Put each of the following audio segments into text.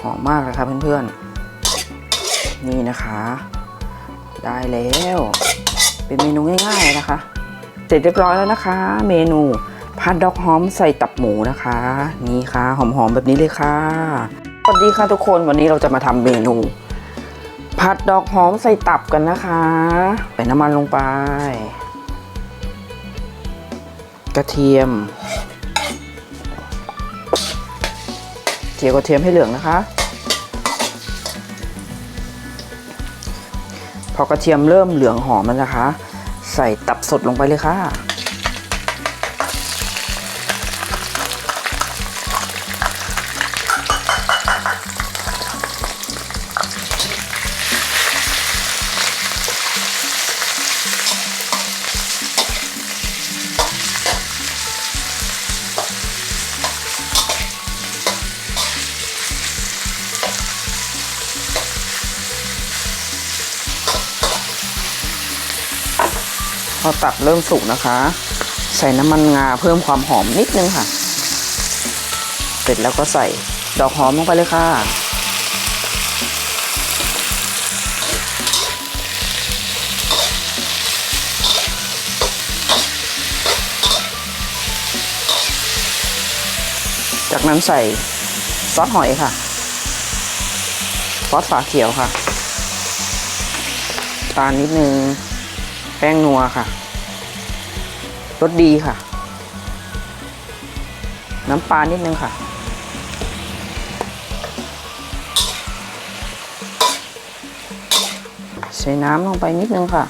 หอมมากเลยครับเพื่อนๆ นี่นะคะ ได้แล้ว เป็นเมนูง่ายๆนะคะ เสร็จเรียบร้อยแล้วนะคะ เมนูผัดดอกหอมใส่ตับหมูนะคะ นี่ค่ะ หอมๆแบบนี้เลยค่ะสวัสดีค่ะทุกคนวันนี้เราจะมาทำเมนูผัดดอกหอมใส่ตับกันนะคะใส่น้ำมันลงไป กระเทียมเจียวกระเทียมให้เหลืองนะคะ พอกระเทียมเริ่มเหลืองหอมแล้วนะคะ ใส่ตับสดลงไปเลยค่ะ พอตับเริ่มสุกนะคะ ใส่น้ำมันงาเพิ่มความหอมนิดนึงค่ะ เสร็จแล้วก็ใส่ดอกหอมลงไปเลยค่ะ จากนั้นใส่ซอสหอยค่ะซอสฝาเขียวค่ะ ตาลนิดนึง แป้งนัวค่ะ รสดีค่ะ น้ำปลานิดนึงค่ะ ใส่น้ำลงไปนิดนึงค่ะ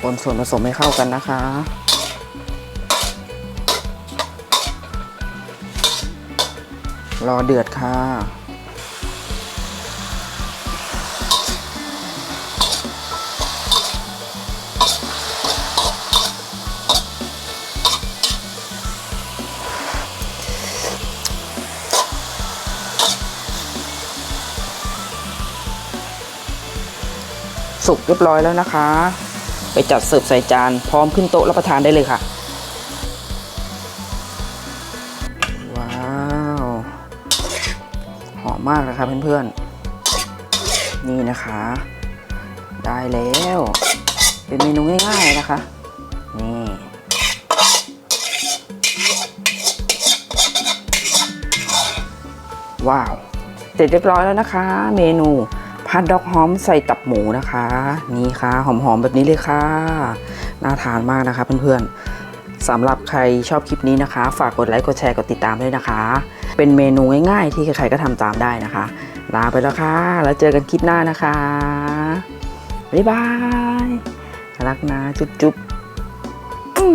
คนส่วนผสมให้เข้ากันนะคะรอเดือดค่ะ สุกเรียบร้อยแล้วนะคะ ไปจัดเสิร์ฟใส่จานพร้อมขึ้นโต๊ะรับประทานได้เลยค่ะ ว้าว หอมมากเลยครับเพื่อนๆ นี่นะคะ ได้แล้ว เป็นเมนูง่ายๆนะคะ นี่ว้าว เสร็จเรียบร้อยแล้วนะคะ เมนู ผัดดอกหอมใส่ตับหมูนะคะ นี่ค่ะหอมๆแบบนี้เลยค่ะ น่าทานมากนะคะเพื่อนๆสำหรับใครชอบคลิปนี้นะคะ ฝากกดไลค์กดแชร์กดติดตามด้วยนะคะ เป็นเมนูง่ายๆ ที่ใครๆก็ทำตามได้นะคะลาไปแล้วค่ะ แล้วเจอกันคลิปหน้านะคะ บ๊ายบายรักนะ จุ๊บๆอื